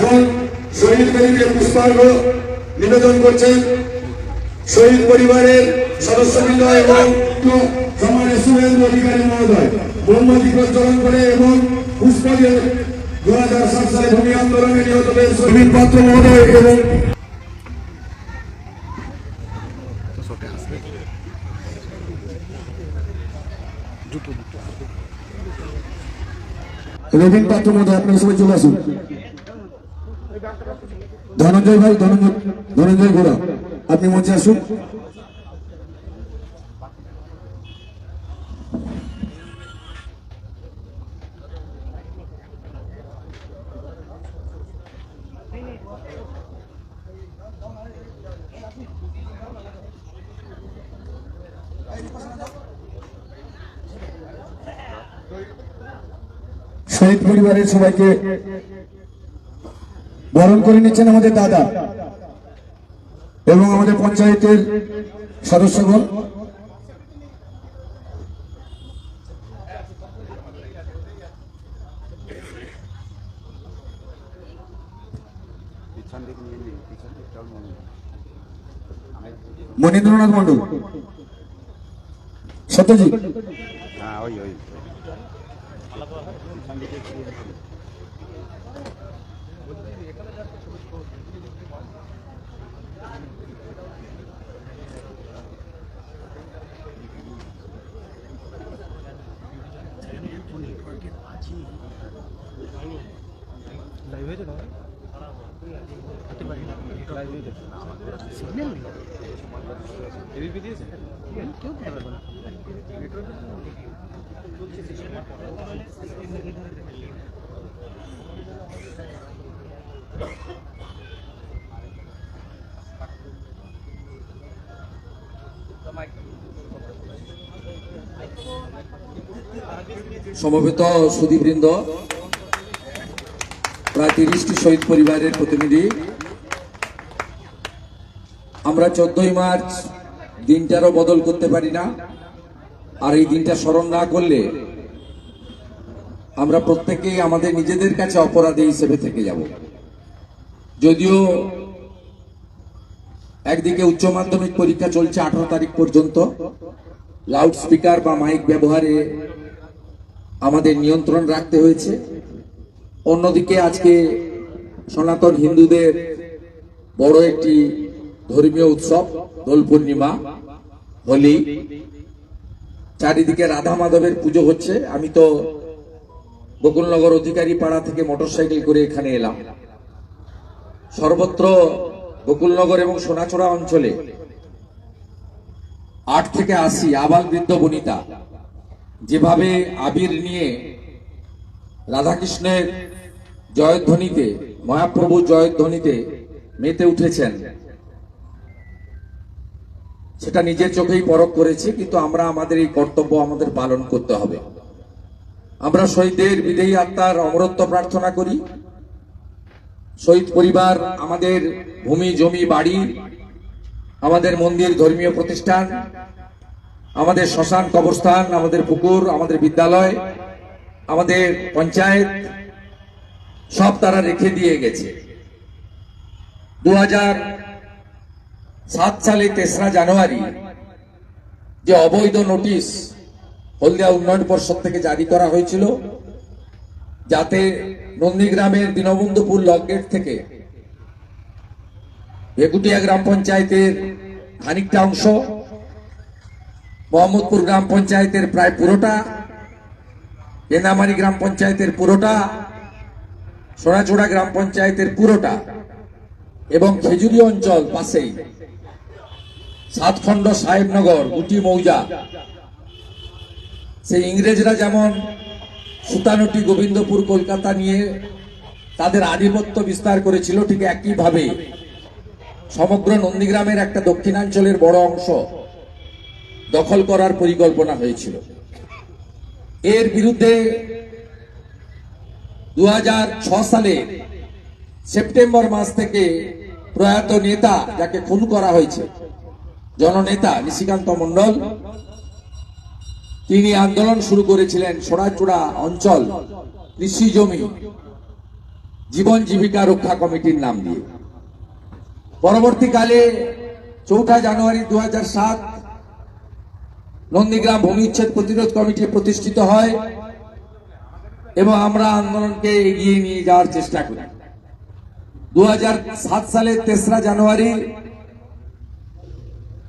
এখন শহীদ বেদিকে পুষ্পার্ঘ নিবেদন করছেন। শহীদ পরিবারের সদস্যবৃন্দ এবং সম্মানের শুভেন্দু অধিকারী মহোদয়। মোহাম্মদ প্রচলন করে এবং পুষ্প দু হাজার সাত সালে ভূমি আন্দোলনে নিহতদের শহীদ পাত্র মহোদয় এবং রবীন পাত্র মহোদয়, আপনার সবাই চলে আসুন। ধনঞ্জয় ভাই ধনঞ্জয় ধনঞ্জয় ঘোড়া আপনি মঞ্চে আসুন। শহীদ পরিবারের সবাইকে বরণ করে নিচ্ছেন আমাদের দাদা এবং আমাদের পঞ্চায়েতের সদস্যগণ। মনীন্দ্রনাথ মন্ডল সত্যজিৎ। হ্যাঁ ওই ওই পিছন দিকে একটু নিয়ে নিন। সমবেত সুদীবৃন্দ প্রায় তিরিশটি শহীদ পরিবারের প্রতিনিধি আমরা চোদ্দই মার্চ দিনটারও বদল করতে পারি না। আর এই দিনটা স্মরণ না করলে আমরা প্রত্যেকেই আমাদের নিজেদের কাছে অপরাধী হিসেবে থেকে যাব। যদিও একদিকে উচ্চ মাধ্যমিক পরীক্ষা চলছে আঠারো তারিখ পর্যন্ত। লাউড স্পিকার বা মাইক ব্যবহারে আমাদের নিয়ন্ত্রণ রাখতে হয়েছে। অন্যদিকে আজকে সনাতন হিন্দুদের বড় একটি ধর্মীয় উৎসব, দোল পূর্ণিমা, হোলি, চারিদিকে রাধা মাধবের পুজো হচ্ছে। আমি তো বকুলনগর অধিকারী পাড়া থেকে মোটরসাইকেল করে এখানে এলাম। সর্বত্র বকুলনগর এবং সোনাচড়া অঞ্চলে আট থেকে আশি আবাল বৃদ্ধ বনিতা, যেভাবে আবির নিয়ে রাধাকৃষ্ণের জয়ধ্বনিতে মহাপ্রভু জয়ধ্বনিতে মেতে উঠেছেন। সেটা নিজের চোখেই পরখ করেছি, কিন্তু আমরা আমাদের এই কর্তব্য আমাদের পালন করতে হবে। আমরা শহীদের বিদেয়ী আত্মার অমরত্ব প্রার্থনা করি। শহীদ পরিবার, আমাদের ভূমি, জমি, বাড়ি, আমাদের মন্দির, ধর্মীয় প্রতিষ্ঠান, আমাদের শ্মশান, কবরস্থান, আমাদের পুকুর, আমাদের বিদ্যালয়, আমাদের পঞ্চায়েত, সব তারা রেখে দিয়ে গেছে। দু হাজার সাত সালে তেসরা জানুয়ারি যে অবৈধ নোটিশ হলদিয়া উন্নয়ন পর্ষদ থেকে জারি করা হয়েছিল, যাতে নন্দীগ্রামের দীনবন্ধুপুর লকগেট থেকে ভেকুটিয়া গ্রাম পঞ্চায়েতের খানিকটা অংশ, মোহাম্মদপুর গ্রাম পঞ্চায়েতের প্রায় পুরোটা বেনামারি গ্রাম পঞ্চায়েতের পুরোটা, সোনাচূড়া গ্রাম পঞ্চায়েতের পুরোটা এবং খেজুরি অঞ্চল পাশেই। সাতখণ্ড সাহেবনগর গুটি মৌজা। সেই ইংরেজরা যেমন সুতানুটি গোবিন্দপুর, কলকাতা নিয়ে তাদের আধিপত্য বিস্তার করেছিল, ঠিক একইভাবে সমগ্র নন্দীগ্রামের একটা দক্ষিণাঞ্চলের বড় অংশ দখল করার পরিকল্পনা হয়েছিল। এর বিরুদ্ধে দু সালে সেপ্টেম্বর মাস থেকে প্রয়াত নেতা যাকে খুন করা হয়েছে জননেতা নিশিকান্ত মন্ডল তিনি আন্দোলন শুরু করেছিলেন সোনাচূড়া অঞ্চল কৃষি জমি, জীবন জীবিকা রক্ষা কমিটির নাম দিয়ে। পরবর্তীকালে চৌঠা জানুয়ারি দু সাত নন্দীগ্রাম ভূমি উচ্ছেদ প্রতিরোধ কমিটি প্রতিষ্ঠিত হয় এবং আমরা আন্দোলনকে এগিয়ে নিয়ে যাওয়ার চেষ্টা করি। দু হাজার সাত সালে তেসরা জানুয়ারি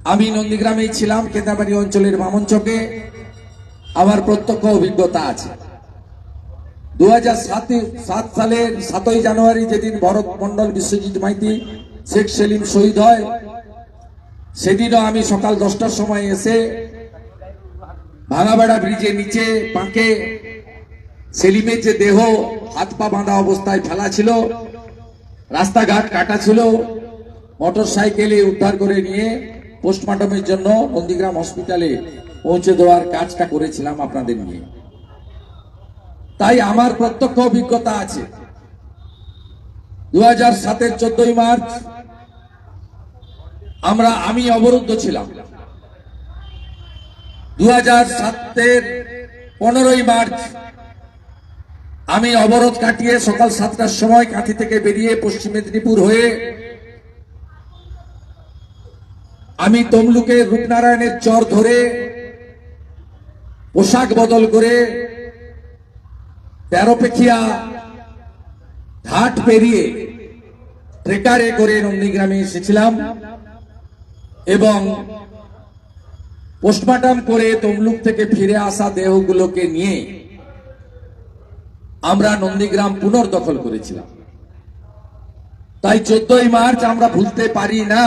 আমি নন্দীগ্রামেই ছিলাম কেদাবাড়ি অঞ্চলের মামঞ্চকে আমার প্রত্যক্ষ অভিজ্ঞতা আছে। দু হাজার সাত সালের সাতই জানুয়ারি যেদিন ভরত মন্ডল বিশ্বজিৎ মাইতি, শেখ সেলিম শহীদ হয়, সেদিনও আমি সকাল দশটার সময় এসে ভাঙাবেড়া ব্রিজের নিচে পাঁকে সেলিমের যে দেহ, হাত পা বাঁধা অবস্থায় ফেলা ছিল, রাস্তাঘাট কাটা ছিল মোটর সাইকেলে উদ্ধার করে নিয়ে পোস্টমর্টমের জন্য নন্দীগ্রাম হসপিটালে পৌঁছে দেওয়ার কাজটা করেছিলাম আপনাদের নিয়ে। তাই আমার প্রত্যক্ষ অভিজ্ঞতা আছে। দু হাজার সাতের চোদ্দই মার্চ আমরা, আমি অবরুদ্ধ ছিলাম। দু হাজার সাতের পনেরোই মার্চ আমি অবরোধ কাটিয়ে সকাল সাতটার সময় কাঁথি থেকে বেরিয়ে পশ্চিম মেদিনীপুর হয়ে আমি তমলুকে রূপনারায়ণের চর ধরে পোশাক বদল করে তেরোপেখিয়া ঘাট পেরিয়ে ট্রেকারে করে নন্দীগ্রামে এসেছিলাম এবং পোস্টমর্টম করে তমলুক থেকে ফিরে আসা দেহগুলোকে নিয়ে আমরা নন্দীগ্রাম পুনর্দখল করেছিলাম। তাই চোদ্দই মার্চ আমরা ভুলতে পারি না।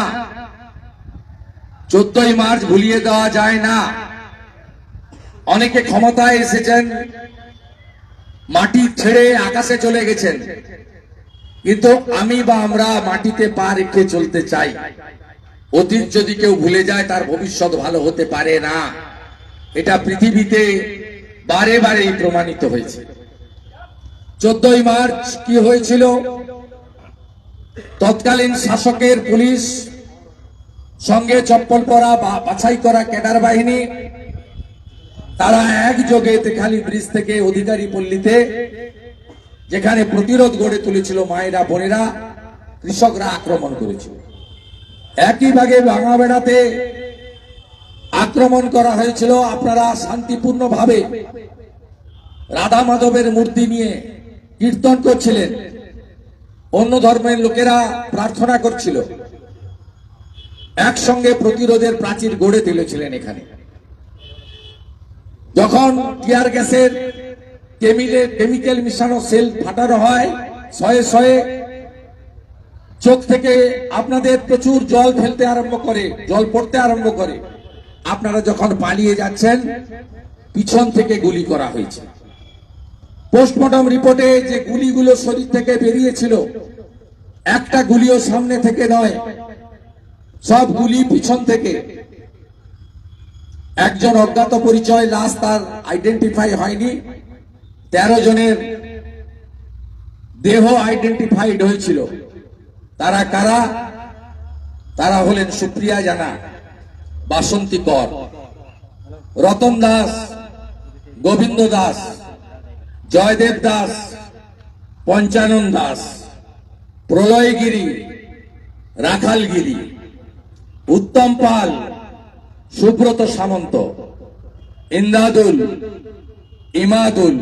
চোদ্দই মার্চ ভুলিয়ে দেওয়া যায় না। অনেকে ক্ষমতায় এসেছেন, মাটি ছেড়ে আকাশে চলে গেছেন। কিন্তু আমি বা আমরা মাটিতে পা রেখে চলতে চাই। অতীত যদি কেউ ভুলে যায়, তার ভবিষ্যৎ ভালো হতে পারে না। এটা পৃথিবীতে বারে বারেই প্রমাণিত হয়েছে। চোদ্দই মার্চ কি হয়েছিল? তৎকালীন শাসকের পুলিশ সঙ্গে চপ্পল পরা বা বাছাই করা ক্যাডার বাহিনী, তারা একযোগে তেখালি ব্রিজ থেকে অধিকারী পল্লীতে, যেখানে প্রতিরোধ গড়ে তুলেছিল মায়েরা, বোনেরা, কৃষকরা আক্রমণ করেছিল। একই ভাগে ভাঙা বেড়াতে আক্রমণ করা হয়েছিল আপনারা শান্তিপূর্ণভাবে। রাধা মাধবের মূর্তি নিয়ে কীর্তন করছিলেন। অন্য ধর্মের লোকেরা প্রার্থনা করছিল। একসঙ্গে প্রতিরোধের প্রাচীর গড়ে তুলেছিলেন এখানে। যখন টিয়ার গ্যাসের কেমিক্যাল মিশানো সেল ফাটানো হয়, শয়ে শয়ে চোখ থেকে আপনাদের প্রচুর জল ফেলতে আরম্ভ করে, জল পড়তে আরম্ভ করে। আপনারা যখন পালিয়ে যাচ্ছেন, পিছন থেকে গুলি করা হয়েছে। পোস্টমর্টম রিপোর্টে যে গুলিগুলো শরীর থেকে বেরিয়েছিল, একটা গুলিও সামনে থেকে নয় সব গুলি পিছন থেকে। একজন অজ্ঞাত পরিচয় লাশ তার আইডেন্টিফাই হয়নি। তেরো জনের দেহ আইডেন্টিফাইড হয়েছিল। তারা কারা? তারা হলেন সুপ্রিয়া জানা, বাসন্তী কর, রতন দাস, গোবিন্দ দাস, জয়দেব দাস, পঞ্চানন দাস, প্রলয়গিরি, রাখালগিরি। উত্তম পাল, সুব্রত সামন্ত, ইন্দাদুল, ইমাদুল,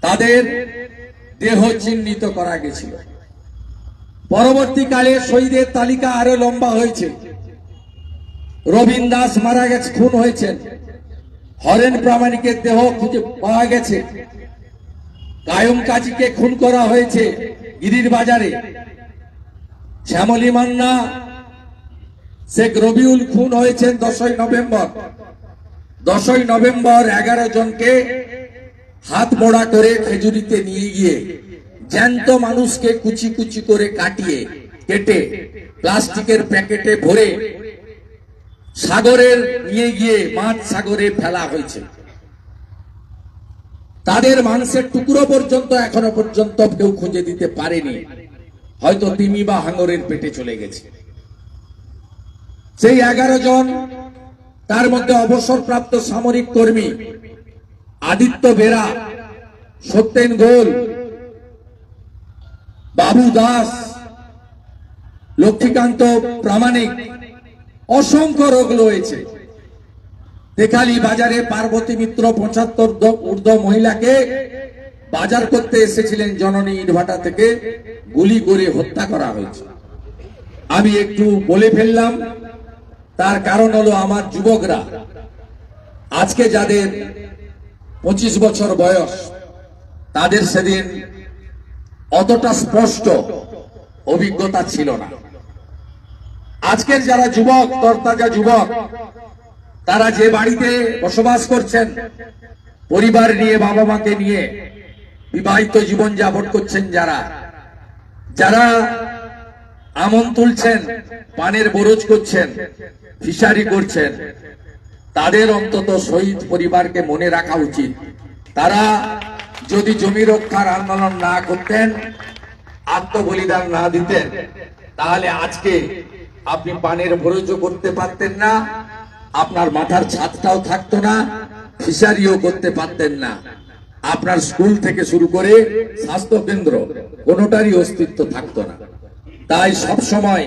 তাদের দেহ চিহ্নিত করা গেছিল। পরবর্তীকালে শহীদের তালিকা আরও লম্বা হয়েছে। রবীন দাস মারা গেছে, খুন হয়েছেন। হরেন প্রামাণিকের দেহ খুঁজে পাওয়া গেছে। কায়ম কাজীকে খুন করা হয়েছে গিরির বাজারে। শ্যামলী মান্না শেখ রবিউল খুন হয়েছেন দশই নভেম্বর। দশই নভেম্বর এগারো জনকে হাত মোড়া করে খেজুরিতে নিয়ে গিয়ে জ্যান্ত মানুষকে কুচি কুচি করে কাটিয়ে কেটে প্লাস্টিকের প্যাকেটে ভরে সাগরের নিয়ে গিয়ে মাছ সাগরে ফেলা হয়েছে। তাদের মাংসের টুকরো পর্যন্ত, এখনও পর্যন্ত কেউ খুঁজে দিতে পারেনি। হয়তো তিমি বা হাঙ্গরের পেটে চলে গেছে। সেই এগারো জন, তার মধ্যে অবসরপ্রাপ্ত সামরিক কর্মী আদিত্য বেরা, সত্যেন গোল, বাবু দাস, লক্ষ্মীকান্ত প্রামাণিক, অসংখ্য রোগ রয়েছে। তেখালি বাজারে পার্বতী মিত্র পঁচাত্তর ঊর্ধ্ব মহিলাকে বাজার করতে এসেছিলেন জননী ইটভাটা থেকে, গুলি করে হত্যা করা হয়েছে। আমি একটু বলে ফেললাম তার কারণ হলো আমার যুবকরা। আজকে যাদের পঁচিশ বছর বয়স, তাদের সেদিন অতটা স্পষ্ট অভিজ্ঞতা ছিল না। আজকের যারা যুবক, তরতাজা যুবক, তারা যে বাড়িতে বসবাস করছেন, পরিবার নিয়ে বাবা মাকে নিয়ে বিবাহিত জীবন যাপন করছেন যারা যারা আমন তুলছেন, পানের বরজ করছেন ফিশারি করছেন। তাদের অন্তত শহীদ পরিবারকে মনে রাখা উচিত। তারা যদি জমি রক্ষার আন্দোলন না করতেন, আত্মবলিদান না দিতেন, তাহলে আজকে আপনি পানের ভরজ করতে পারতেন না, আপনার মাথার ছাদটাও থাকতো না, ফিশারিও করতে পারতেন না। আপনার স্কুল থেকে শুরু করে স্বাস্থ্য কেন্দ্র কোনোটারই অস্তিত্ব থাকতো না। তাই সব সময়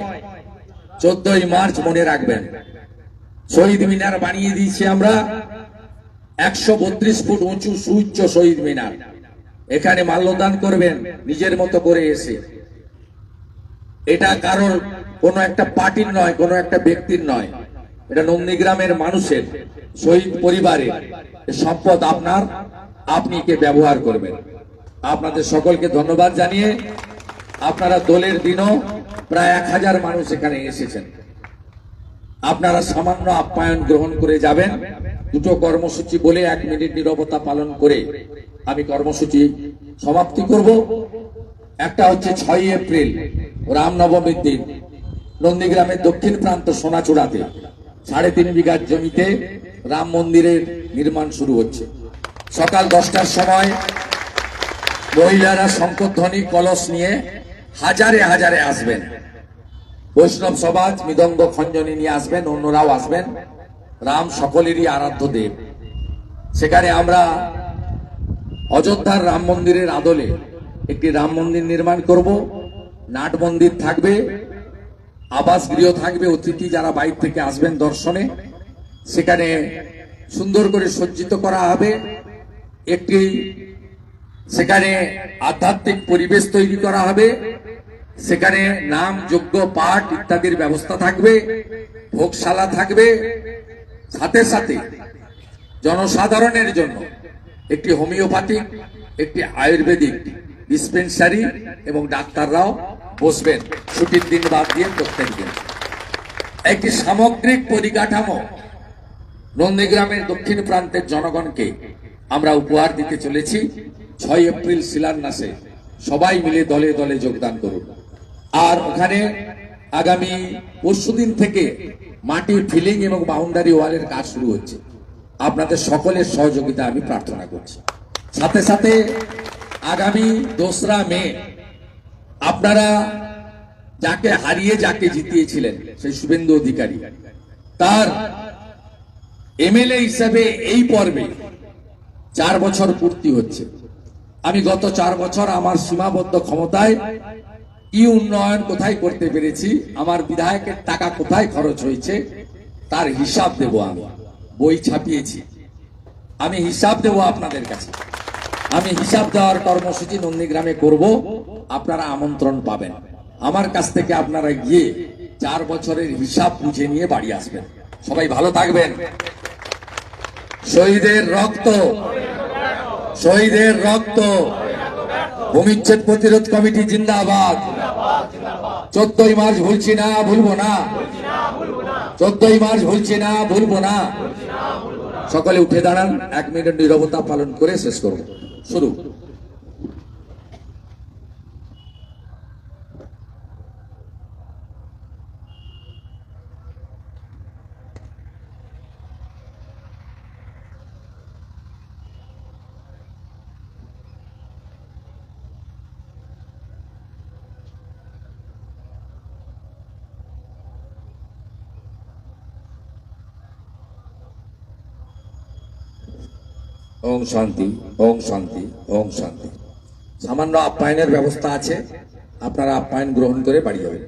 চোদ্দই মার্চ মনে রাখবেন। শহীদ মিনার বানিয়ে দিয়েছি আমরা। একশো বত্রিশ ফুট উঁচু সুউচ্চ শহীদ মিনার। এখানে মাল্যদান করবেন, নিজের মতো করে এসে। এটা কারোর কোনো একটা পার্টির নয়, কোনো একটা ব্যক্তির নয়। এটা নন্দীগ্রামের মানুষের, শহীদ পরিবারের। সম্পদ আপনার, আপনি কে ব্যবহার করবেন। আপনাদের সকলকে ধন্যবাদ জানিয়ে আপনারা দলের দিনও প্রায় এক হাজার মানুষ এখানে এসেছেন। আপনারা সামান্য আপ্যায়ন গ্রহণ করে যাবেন। দুটো কর্মসূচি বলে এক মিনিট নিরবতা পালন করে আমি কর্মসূচি সমাপ্তি করব। একটা হচ্ছে ছয় এপ্রিল, রামনবমীর দিন, নন্দীগ্রামের দক্ষিণ প্রান্ত সোনাচূড়াতে। সাড়ে তিন বিঘার জমিতে রাম মন্দিরের নির্মাণ শুরু হচ্ছে। সকাল দশটার সময় মহিলারা শঙ্করধ্বনি, কলস নিয়ে হাজারে হাজারে আসবেন। বৈষ্ণব সমাজ, মৃদঙ্গ খঞ্জনী নিয়ে আসবেন, অন্যরাও আসবেন। রাম সকলেরই আরাধ্য দেব। সেখানে আমরা অযোধ্যার রাম মন্দিরের আদলে একটি রাম মন্দির নির্মাণ করব। নাট মন্দির থাকবে আবাস গৃহ থাকবে, অতিথি যারা বাইরে থেকে আসবেন দর্শনে। সেখানে সুন্দর করে সজ্জিত করা হবে। একটি সেখানে আধ্যাত্মিক পরিবেশ তৈরি করা হবে। সেখানে নাম যোগ্য পাঠ ইত্যাদির ব্যবস্থা থাকবে, ভোগশালা থাকবে। সাথে সাথে জনসাধারণের জন্য একটি হোমিওপ্যাথিক, একটি আয়ুর্বেদিক ডিসপেন্সারি এবং ডাক্তাররাও বসবেন। ছুটির দিন বাদ দিয়ে প্রত্যেক দিন। একটি সামগ্রিক পরিকাঠামো নন্দীগ্রামের দক্ষিণ প্রান্তের জনগণকে আমরা উপহার দিতে চলেছি। ছয় এপ্রিল শিলান্যাসে সবাই মিলে দলে দলে যোগদান করুন। আর ওখানে আগামী পরশুদিন থেকে মাটির ফিলিং এবং বাউন্ডারি ওয়ালের কাজ শুরু হচ্ছে। আপনাদের সকলের সহযোগিতা আমি প্রার্থনা করছি। সাথে সাথে আগামী দোসরা মে আপনারা যাকে হারিয়ে যাকে জিতিয়েছিলেন সেই শুভেন্দু অধিকারী, তার এমএলএ হিসেবে এই পর্বে চার বছর পূর্তি হচ্ছে। আমি গত চার বছর আমার সীমাবদ্ধ ক্ষমতায় কি উন্নয়ন কোথায় করতে পেরেছি, আমার বিধায়কের টাকা কোথায় খরচ হয়েছে, তার হিসাব দেব আমি। বই ছাপিয়েছি। আমি হিসাব দেব আপনাদের কাছে। আমি হিসাব দেওয়ার কর্মসূচি নন্দীগ্রামে করব, আপনারা আমন্ত্রণ পাবেন। আমার কাছ থেকে আপনারা গিয়ে চার বছরের হিসাব বুঝে নিয়ে বাড়ি আসবেন। সবাই ভালো থাকবেন। শহীদের রক্ত। শহীদের রক্ত, ভূমিচ্ছেদ প্রতিরোধ কমিটি জিন্দাবাদ। চোদ্দই মার্চ ভুলছি না, ভুলবো না। চোদ্দই মার্চ ভুলছি না, ভুলবো না। সকলে উঠে দাঁড়ান, এক মিনিট নিরবতা পালন করে শেষ করব। শুরু। ওম শান্তি ওং শান্তি ওং শান্তি। সামান্য আপ্যায়নের ব্যবস্থা আছে, আপনারা আপ্যায়ন গ্রহণ করে বাড়ি যাবেন।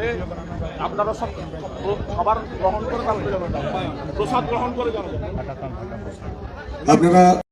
যে আপনারা সব খাবার গ্রহণ করে প্রসাদ গ্রহণ করে যাবেন। আপনারা